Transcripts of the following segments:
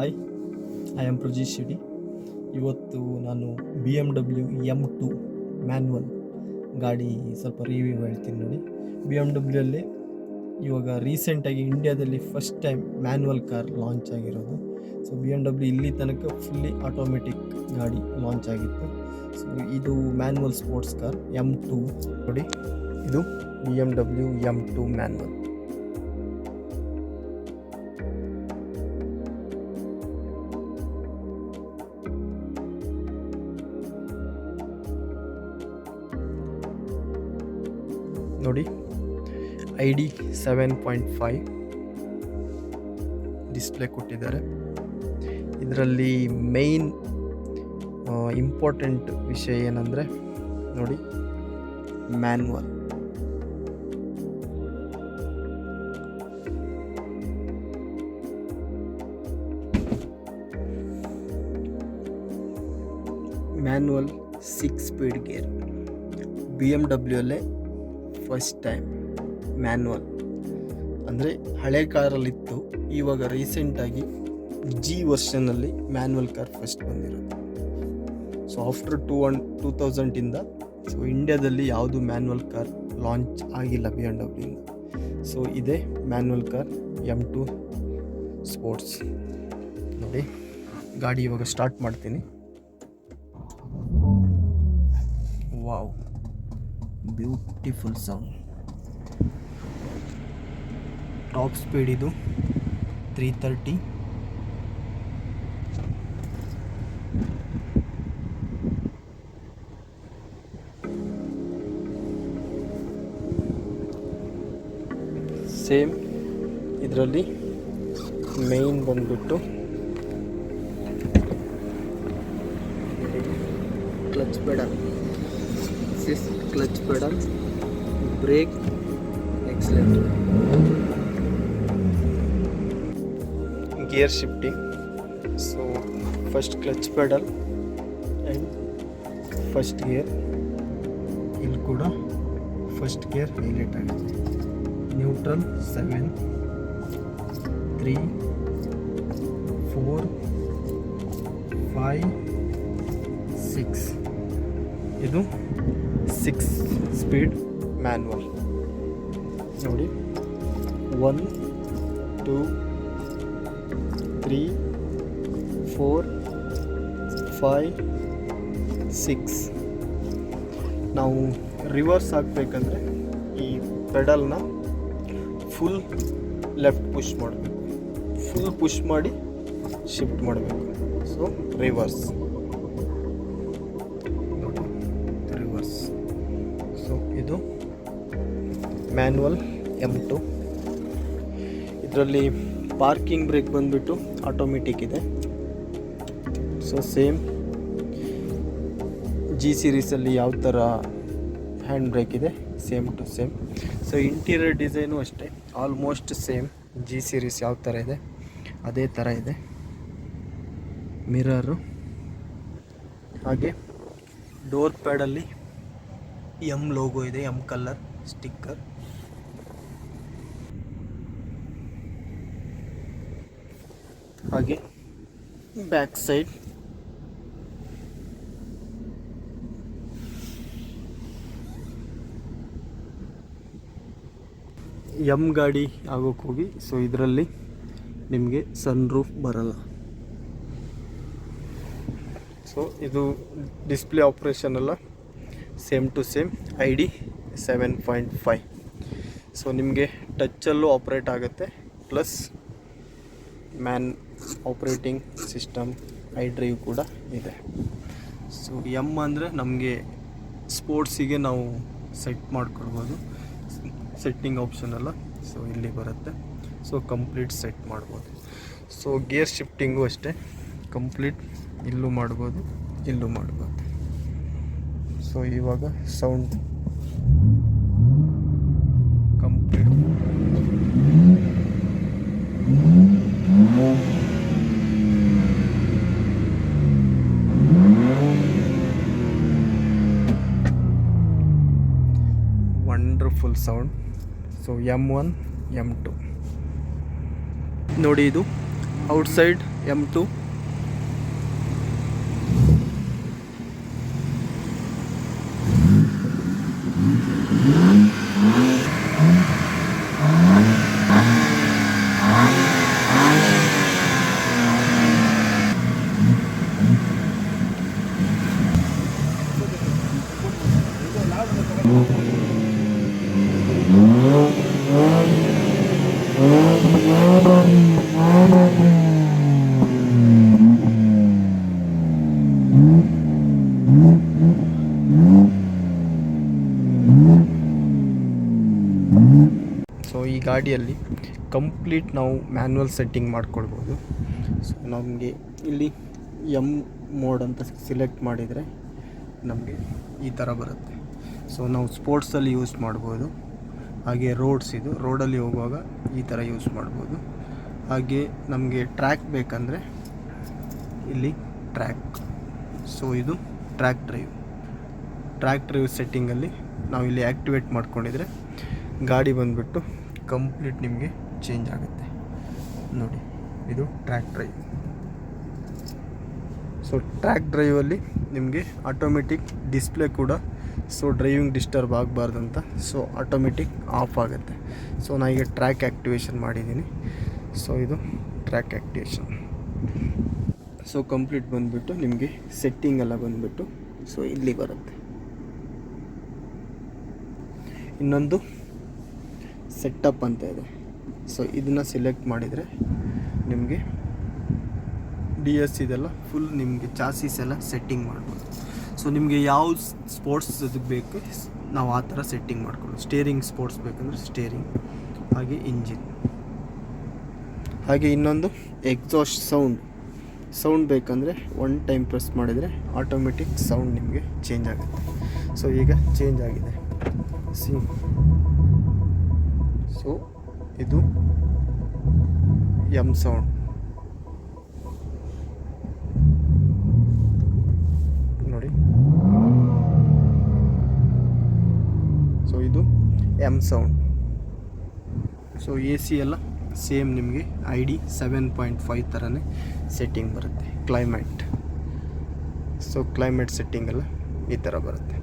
Hi I am Prajeesh ಶಿಡಿ ಇವತ್ತು ನಾನು B M W M two manual ಗಾಡಿ ಸ್ವಲ್ಪ ರಿವ್ಯೂ ಹೇಳ್ತೀನಿ ನೋಡಿ. ಬಿ ಎಂ ಡಬ್ಲ್ಯೂಲ್ಲಿ ಇವಾಗ ರೀಸೆಂಟಾಗಿ ಇಂಡಿಯಾದಲ್ಲಿ first time manual car launch ಆಗಿರೋದು. ಸೊ ಬಿ ಎಂ ಡಬ್ಲ್ಯೂ ಇಲ್ಲಿ ತನಕ ಫುಲ್ಲಿ ಆಟೋಮೆಟಿಕ್ ಗಾಡಿ ಲಾಂಚ್ ಆಗಿತ್ತು. ಸೊ ಇದು manual sports car M two ನೋಡಿ. ಇದು B M W M two manual ನೋಡಿ. I D seven point five display ಕೊಟ್ಟಿದ್ದಾರೆ. ಇದರಲ್ಲಿ ಮೇಯ್ನ್ ಇಂಪಾರ್ಟೆಂಟ್ ವಿಷಯ ಏನಂದರೆ ನೋಡಿ manual manual six speed gear B M ಡಬ್ಲ್ಯೂಲ್ಲೇ first time manual ಅಂದರೆ ಹಳೆ ಕಾರಲ್ಲಿತ್ತು. ಇವಾಗ ರೀಸೆಂಟಾಗಿ ಜಿ ವರ್ಷನಲ್ಲಿ ಮ್ಯಾನ್ವಲ್ ಕಾರ್ ಫಸ್ಟ್ ಬಂದಿರೋದು. So after two one two ತೌಸಂಡಿಂದ so ಇಂಡ್ಯಾದಲ್ಲಿ ಯಾವುದು ಮ್ಯಾನ್ವಲ್ ಕಾರ್ ಲಾಂಚ್ ಆಗಿಲ್ಲ ಬಿ ಎಂ ಡಬ್ಲ್ಯೂಯಿಂದ ಸೊ ಇದೇ manual car M two sports ನೋಡಿ, ಗಾಡಿ ಇವಾಗ ಸ್ಟಾರ್ಟ್ ಮಾಡ್ತೀನಿ. Wow beautiful song. Top speed ಇದು. ತ್ರೀ ತರ್ಟಿ ಸೇಮ್ ಇದರಲ್ಲಿ ಮೇಯ್ನ್ ಬಂದ್ಬಿಟ್ಟು clutch pedal this clutch pedal brake excellent gear shifting so first clutch pedal and first gear ಇಲ್ಲಿ ಕೂಡ first gear highlight ಆಗುತ್ತೆ neutral seven three four five six ಇದು six speed manual ನೋಡಿ. One two three four five six ನಾವು reverse ಹಾಕಬೇಕಂದ್ರೆ ಈ ಪೆಡಲ್ನ full left push ಮಾಡಬೇಕು. ಫುಲ್ ಪುಷ್ ಮಾಡಿ ಶಿಫ್ಟ್ ಮಾಡಬೇಕು. So reverse manual M two ಇದರಲ್ಲಿ ಪಾರ್ಕಿಂಗ್ ಬ್ರೇಕ್ ಬಂದುಬಿಟ್ಟು ಆಟೋಮೆಟಿಕ್ ಇದೆ. ಸೊ ಸೇಮ್ ಜಿ ಸೀರೀಸಲ್ಲಿ ಯಾವ ಥರ ಹ್ಯಾಂಡ್ ಬ್ರೇಕ್ ಇದೆ same to same so interior design ಅಷ್ಟೇ. ಆಲ್ಮೋಸ್ಟ್ ಸೇಮ್ ಜಿ ಸೀರೀಸ್ ಯಾವ ಥರ ಇದೆ, ಅದೇ ಥರ ಇದೆ. ಮಿರರು ಹಾಗೆ ಡೋರ್ ಪ್ಯಾಡಲ್ಲಿ ಎಂ ಲೋಗೋ ಇದೆ ಎಂ ಕಲ್ಲರ್ ಸ್ಟಿಕ್ಕರ್ ಹಾಗೆ ಬ್ಯಾಕ್ ಸೈಡ್ ಎಂ ಗಾಡಿ ಆಗೋಕ್ಕೆ ಹೋಗಿ ಸೊ ಇದರಲ್ಲಿ ನಿಮಗೆ ಸನ್ ರೂಫ್ ಬರಲ್ಲ. ಸೊ ಇದು ಡಿಸ್ಪ್ಲೇ ಆಪ್ರೇಷನ್ ಎಲ್ಲ same to same I D seven point five so ನಿಮಗೆ ಟಚ್ಚಲ್ಲೂ ಆಪ್ರೇಟ್ ಆಗುತ್ತೆ plus man operating system iDrive ಕೂಡ ಇದೆ. ಸೊ ಎಂ ಅಂದರೆ ನಮಗೆ ಸ್ಪೋರ್ಟ್ಸಿಗೆ ನಾವು ಸೆಟ್ ಮಾಡ್ಕೊಡ್ಬೋದು. ಸೆಟ್ಟಿಂಗ್ ಆಪ್ಷನ್ ಎಲ್ಲ ಸೊ ಇಲ್ಲಿ ಬರುತ್ತೆ. ಸೊ ಕಂಪ್ಲೀಟ್ ಸೆಟ್ ಮಾಡ್ಬೋದು. ಸೊ ಗೇರ್ ಶಿಫ್ಟಿಂಗು ಅಷ್ಟೇ. ಕಂಪ್ಲೀಟ್ ಇಲ್ಲೂ ಮಾಡ್ಬೋದು ಇಲ್ಲೂ ಮಾಡ್ಬೋದು. ಸೊ ಇವಾಗ sound complete wonderful sound so M one M two ನೋಡಿ ಇದು. ಔಟ್ಸೈಡ್ ಎಂ ಟು ಸೊ ಈ ಗಾಡಿಯಲ್ಲಿ ಕಂಪ್ಲೀಟ್ ನಾವು ಮ್ಯಾನ್ಯಲ್ ಸೆಟ್ಟಿಂಗ್ ಮಾಡ್ಕೊಳ್ಬೋದು. ಸೊ ನಮಗೆ ಇಲ್ಲಿ ಎಂ ಮೋಡ್ ಅಂತ ಸಿಲೆಕ್ಟ್ ಮಾಡಿದರೆ ನಮಗೆ ಈ ಥರ ಬರುತ್ತೆ. ಸೊ ನಾವು ಸ್ಪೋರ್ಟ್ಸಲ್ಲಿ ಯೂಸ್ ಮಾಡ್ಬೋದು. ಹಾಗೆ ರೋಡ್ಸ್ ಇದು ರೋಡಲ್ಲಿ ಹೋಗುವಾಗ ಈ ಥರ ಯೂಸ್ ಮಾಡ್ಬೋದು. ಹಾಗೆ ನಮಗೆ ಟ್ರ್ಯಾಕ್ ಬೇಕಂದರೆ ಇಲ್ಲಿ ಟ್ರ್ಯಾಕ್ ಸೊ ಇದು ಟ್ರ್ಯಾಕ್ ಡ್ರೈವ್ ಟ್ರ್ಯಾಕ್ ಡ್ರೈವ್ ಸೆಟ್ಟಿಂಗಲ್ಲಿ ನಾವು ಇಲ್ಲಿ ಆ್ಯಕ್ಟಿವೇಟ್ ಮಾಡ್ಕೊಂಡಿದ್ರೆ ಗಾಡಿ ಬಂದುಬಿಟ್ಟು ಕಂಪ್ಲೀಟ್ ನಿಮಗೆ ಚೇಂಜ್ ಆಗುತ್ತೆ. ನೋಡಿ, ಇದು ಟ್ರ್ಯಾಕ್ ಡ್ರೈವ್. ಸೊ ಟ್ರ್ಯಾಕ್ ಡ್ರೈವಲ್ಲಿ ನಿಮಗೆ ಆಟೋಮೆಟಿಕ್ ಡಿಸ್ಪ್ಲೇ ಕೂಡ ಸೊ ಡ್ರೈವಿಂಗ್ ಡಿಸ್ಟರ್ಬ್ ಆಗಬಾರ್ದಂತ ಸೊ ಆಟೋಮೆಟಿಕ್ ಆಫ್ ಆಗುತ್ತೆ. ಸೊ ನಾನು ಈಗ ಟ್ರ್ಯಾಕ್ ಆ್ಯಕ್ಟಿವೇಶನ್ ಮಾಡಿದ್ದೀನಿ. ಸೊ ಇದು ಟ್ರ್ಯಾಕ್ ಆ್ಯಕ್ಟಿವೇಶನ್ ಸೊ ಕಂಪ್ಲೀಟ್ ಬಂದುಬಿಟ್ಟು ನಿಮಗೆ ಸೆಟ್ಟಿಂಗ್ ಎಲ್ಲ ಬಂದುಬಿಟ್ಟು ಸೊ ಇಲ್ಲಿ ಬರುತ್ತೆ. ಇನ್ನೊಂದು ಸೆಟ್ಟಪ್ ಅಂತ ಇದೆ. ಸೊ ಇದನ್ನು ಸೆಲೆಕ್ಟ್ ಮಾಡಿದರೆ ನಿಮಗೆ ಡಿ ಎಸ್ ಇದೆಲ್ಲ ಫುಲ್ ನಿಮಗೆ ಚಾಸೀಸ್ ಎಲ್ಲ ಸೆಟ್ಟಿಂಗ್ ಮಾಡ್ಬೋದು. ಸೊ ನಿಮಗೆ ಯಾವ ಸ್ಪೋರ್ಟ್ಸ್ ಅದಕ್ಕೆ ಬೇಕು, ನಾವು ಆ ಥರ ಸೆಟ್ಟಿಂಗ್ ಮಾಡ್ಕೊಳ್ಳೋದು. ಸ್ಟೇರಿಂಗ್ ಸ್ಪೋರ್ಟ್ಸ್ ಬೇಕಂದ್ರೆ ಸ್ಟೇರಿಂಗ್ ಹಾಗೆ ಇಂಜಿನ್ ಹಾಗೆ ಇನ್ನೊಂದು ಎಕ್ಸಾಸ್ಟ್ ಸೌಂಡ್ ಸೌಂಡ್ ಬೇಕಂದರೆ ಒನ್ ಟೈಮ್ ಪ್ರೆಸ್ ಮಾಡಿದರೆ ಆಟೋಮೆಟಿಕ್ ಸೌಂಡ್ ನಿಮಗೆ ಚೇಂಜ್ ಆಗುತ್ತೆ. ಸೊ ಈಗ ಚೇಂಜ್ ಆಗಿದೆ. ಸಿ ಸೊ, ಇದು ಎಂ ಸೌಂಡ್ ನೋಡಿ. ಸೊ, ಇದು M sound so A C ಎಲ್ಲ ಸೇಮ್ ನಿಮಗೆ I D seven point five ಥರನೇ ಸೆಟ್ಟಿಂಗ್ ಬರುತ್ತೆ. ಕ್ಲೈಮೇಟ್ ಸೊ ಕ್ಲೈಮೇಟ್ ಸೆಟ್ಟಿಂಗ್ ಎಲ್ಲ ಈ ಥರ ಬರುತ್ತೆ.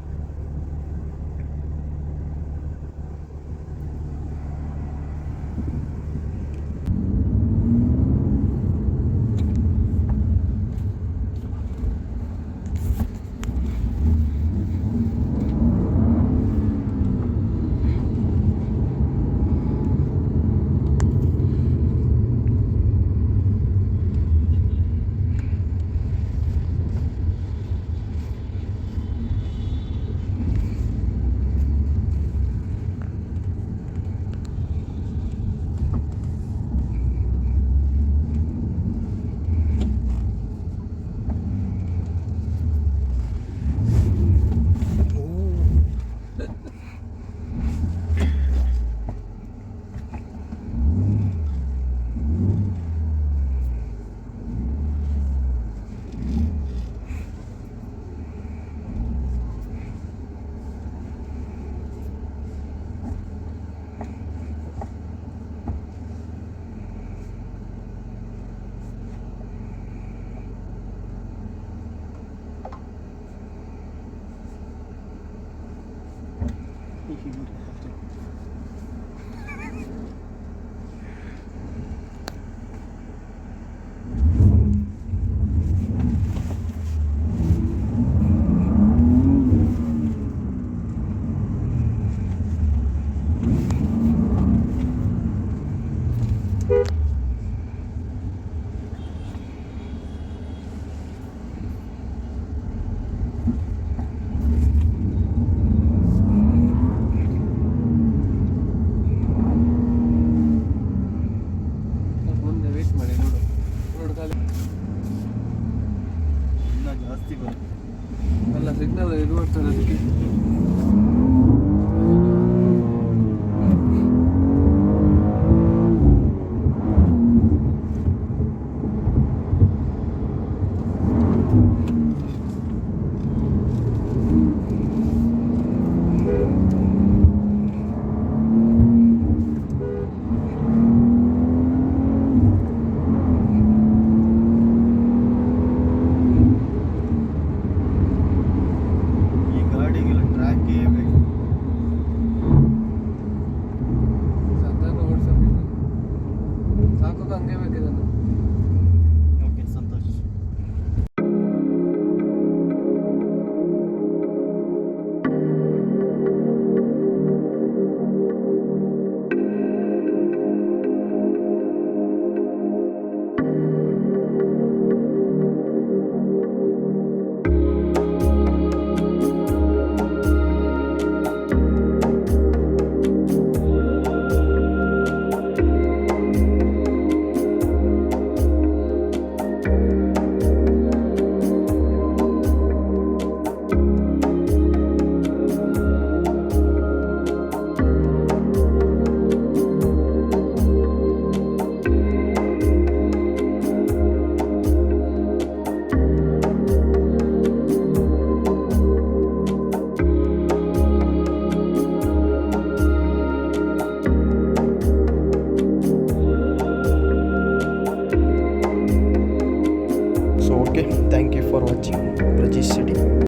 he would have to ಇನ್ನೂ ಜಾಸ್ತಿ ಬರುತ್ತೆ ಅಲ್ಲ ಸಿಗ್ನಲ್ ಇದು ಮಾಡ್ತಾರೆ ಅದಕ್ಕೆ